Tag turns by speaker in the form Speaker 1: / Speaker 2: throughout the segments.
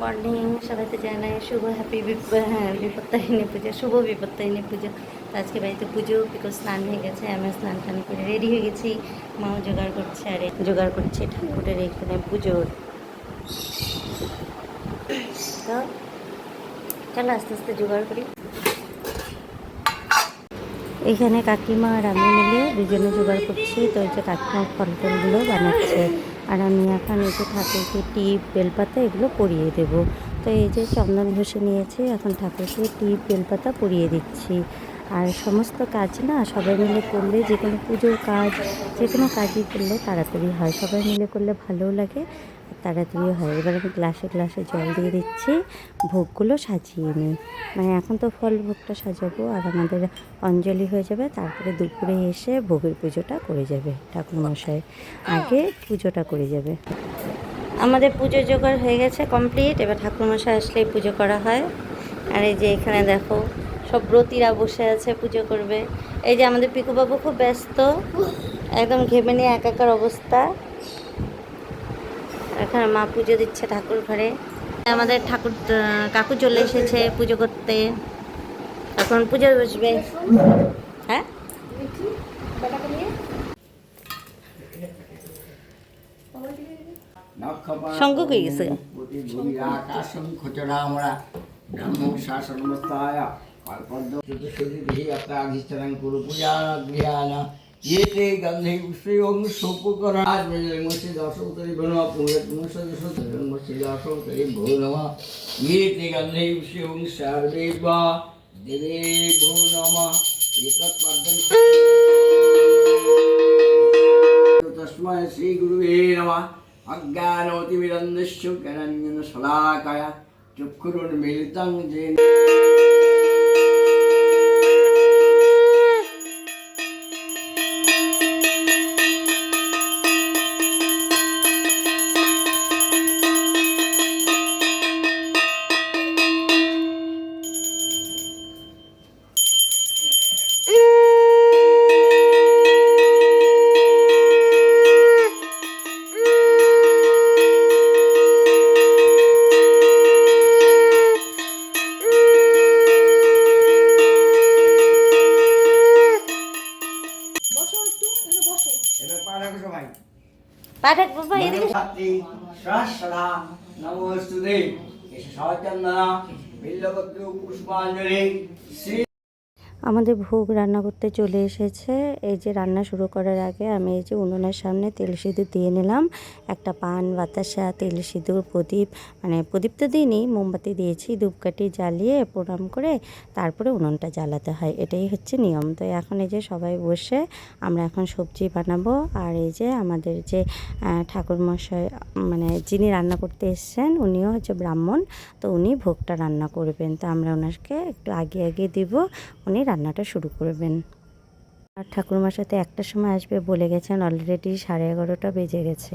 Speaker 1: Morning, সবাইকে জানাই শুভ happy হ্যাঁ বিপত্তারিণী পুজো, শুভ বিপত্তারিণী পুজো। আজকে বাড়িতে পুজো বিকজ স্নান হয়ে গেছে আমি স্নান টান করে রেডি হয়ে গেছি। মাও জোগাড় করছে আর জোগাড় করছে ঠাকুরের এখানে পুজোর তো চলো আস্তে আস্তে জোগাড় করি। এখানে কাকিমা আর আমি মিলে দুজনে জোগাড় করছি। তো এই যে কাকিমা ফল টলগুলো বানাচ্ছে। আর আমি এখন এই যে ঠাকুরকে টিপ, বেলপাতা এগুলো পরিয়ে দেব। তো এই যে চন্দন ঘষে নিয়েছি, এখন ঠাকুরকে টিপ, বেলপাতা পরিয়ে দিচ্ছি। আর সমস্ত কাজ না সবাই মিলে করলে যে কোনো পুজোর কাজ, যে কোনো কাজই করলে তাড়াতাড়ি হয়। সবাই মিলে করলে ভালোও লাগে তাড়াতাড়ি হয়। এবার আমি গ্লাসে গ্লাসে জল দিয়ে দিচ্ছি, ভোগগুলো সাজিয়ে নিই। মানে এখন তো ফল ভোগটা সাজাবো, আর আমাদের অঞ্জলি হয়ে যাবে, তারপরে দুপুরে এসে ভোগের পুজোটা করে যাবে ঠাকুরমশাই। আগে পুজোটা করে যাবে। আমাদের পুজো জোগাড় হয়ে গেছে কমপ্লিট, এবার ঠাকুরমশাই আসলেই পুজো করা হয়। আর এই যে এখানে দেখো সব ব্রতীরা বসে আছে, পুজো করবে। এই যে আমাদের পিকুবাবু খুব ব্যস্ত, একদম ঘেমে নিয়ে একাকার অবস্থা। এখন মা পুজো দিচ্ছে ঠাকুর ঘরে। আমাদের ঠাকুর কাকু চলে এসেছে পুজো করতে। এখন পুজো বসবে। হ্যাঁ? শঙ্খ কই গেছে?
Speaker 2: আমরা শাসন अल्पद्योतराधिष्ठरं कुरु पूजानभ्यान ये ते गन्धे विश्वयोगं सोपकरणात् मृजन्मस्य दासोतरि भणवा पूजत्मस्य दासोतरि भो ये ते गन्धे विश्वयोगं सर्वे वा दिवे भो नमः एतत्पर्यन्तं तस्मै श्रीगुरुवे नमः अज्ञानोतिमिरन्दश्च गणन्यन शलाकया चक्षुरुन्मिलितं जेन পাঠক
Speaker 1: বাবা এদিকে
Speaker 2: ছাত্রী সহস্রধা নমস্তুতে। এসে সচন্দনা বিল্লপত্র পুষ্পাঞ্জলি শ্রী
Speaker 1: আমাদের ভোগ রান্না করতে চলে এসেছে। এই যে রান্না শুরু করার আগে আমি এই যে উনুনের সামনে তেল সিঁদুর দিয়ে নিলাম। একটা পান, বাতাসা, তেল সিঁদুর, প্রদীপ মানে প্রদীপ তো দিইনি, মোমবাতি দিয়েছি, ধূপকাঠি জ্বালিয়ে প্রণাম করে তারপরে উনুনটা জ্বালাতে হয়। এটাই হচ্ছে নিয়ম। তো এখন এই যে সবাই বসে আমরা এখন সবজি বানাবো। আর এই যে আমাদের যে ঠাকুরমশাই মানে যিনি রান্না করতে এসছেন, উনিও হচ্ছে ব্রাহ্মণ। তো উনি ভোগটা রান্না করবেন। তো আমরা ওনাকে একটু আগে আগে দিব। উনি রান্নাটা শুরু করবেন। আর ঠাকুরমার সাথে একটা সময় আসবে বলে গেছেন অলরেডি সাড়ে এগারোটা বেজে গেছে।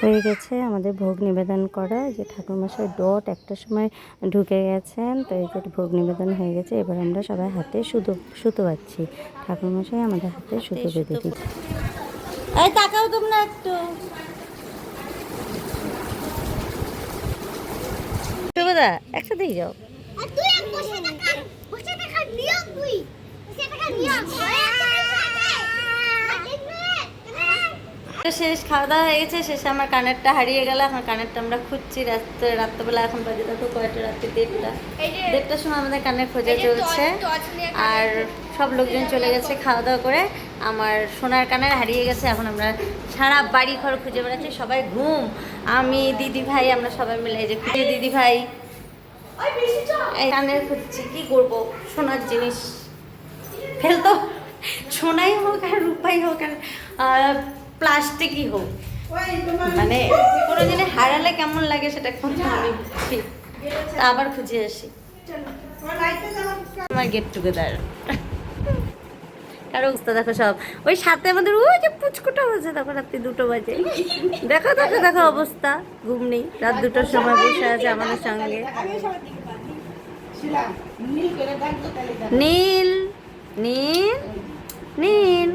Speaker 1: হয়ে গেছে আমাদের ভোগ নিবেদন করা যে ঠাকুরমশাই ডট একটা সময় ঢুকে গেছেন তো এই যে ভোগ নিবেদন হয়ে গেছে এবার আমরা সবাই হাতে সুতো সুতো পাচ্ছি ঠাকুরমশাই আমাদের হাতে সুতো বেঁধে দিচ্ছে। এই তাকাও তোমরা একটু। শুভদা একসাথেই যাও
Speaker 3: আর তুই এক বসে থাকা বসে থাকার নিয়ম তুই বসে থাকার নিয়ম
Speaker 1: শেষ খাওয়া দাওয়া হয়ে গেছে শেষে আমার কানেরটা হারিয়ে গেল এখন কানেরটা আমরা খুঁজছি রাত্রে রাত্রেবেলা এখন বাজে দেখো কয়টা রাত্রি দেড়টা। দেড়টার সময় আমাদের কানের খোঁজা চলছে আর সব লোকজন চলে গেছে খাওয়া দাওয়া করে আমার সোনার কানের হারিয়ে গেছে এখন আমরা সারা বাড়ি ঘর খুঁজে বেড়াচ্ছি সবাই ঘুম। আমি দিদি ভাই আমরা সবাই মিলে এই যে খুঁজে দিদি ভাই। কানের খুঁজছি কি করব? সোনার জিনিস। ফেলতো সোনাই হোক আর রূপাই হোক আর প্লাস্টিকই হোক। মানে কোনো জিনিস হারালে কেমন লাগে সেটা কিন্তু আমি আবার খুঁজে আসি। আমার গেট টুগেদার কারও অবস্থা দেখো সব। ওই সাথে আমাদের ওই যে পুচকুটা হয়েছে তখন রাত্রি দুটো বাজে। দেখো দেখো দেখো অবস্থা। ঘুম নেই। রাত দুটোর সময় বসে আছে আমাদের সঙ্গে। নীল। নীল নীল